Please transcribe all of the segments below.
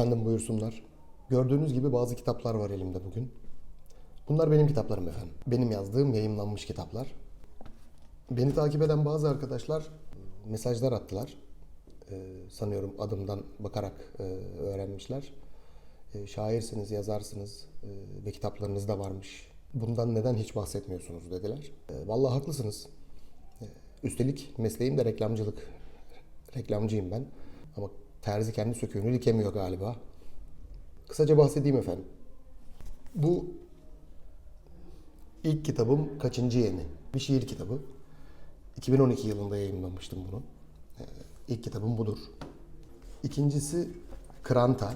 Efendim buyursunlar. Gördüğünüz gibi bazı kitaplar var elimde bugün. Bunlar benim kitaplarım efendim. Benim yazdığım yayımlanmış kitaplar. Beni takip eden bazı arkadaşlar mesajlar attılar. Ee, sanıyorum adımdan bakarak e, öğrenmişler. E, şairsiniz, yazarsınız e, ve kitaplarınız da varmış. Bundan neden hiç bahsetmiyorsunuz dediler. E, vallahi haklısınız. E, üstelik mesleğim de reklamcılık. Reklamcıyım ben. Ama terzi kendi söküğünü dikemiyor galiba. Kısaca bahsedeyim efendim. Bu ilk kitabım kaçıncı yeni? Bir şiir kitabı. 2012 yılında yayınlamıştım bunu. Ee, İlk kitabım budur. İkincisi Kranta.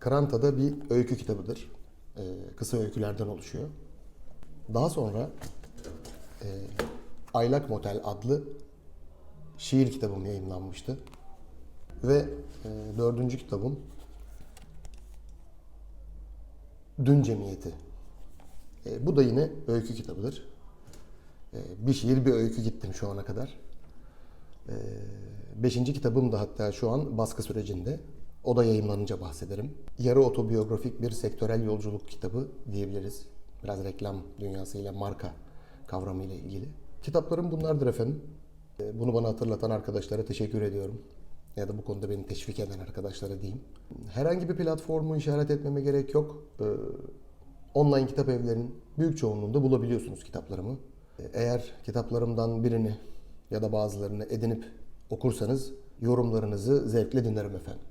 Kranta da bir öykü kitabıdır. Ee, kısa öykülerden oluşuyor. Daha sonra e, Aylak Motel adlı şiir kitabım yayınlanmıştı. Ve e, dördüncü kitabım Dün Cemiyeti. E, bu da yine öykü kitabıdır. E, bir şiir bir öykü gittim şu ana kadar. E, beşinci kitabım da hatta şu an baskı sürecinde. O da yayınlanınca bahsederim. Yarı otobiyografik bir sektörel yolculuk kitabı diyebiliriz. Biraz reklam dünyasıyla marka kavramıyla ilgili. Kitaplarım bunlardır efendim. E, Bunu bana hatırlatan arkadaşlara teşekkür ediyorum. Ya da bu konuda beni teşvik eden arkadaşlara diyeyim. Herhangi bir platformu işaret etmeme gerek yok. Ee, online kitap evlerinin büyük çoğunluğunda bulabiliyorsunuz kitaplarımı. Ee, Eğer kitaplarımdan birini ya da bazılarını edinip okursanız yorumlarınızı zevkle dinlerim efendim.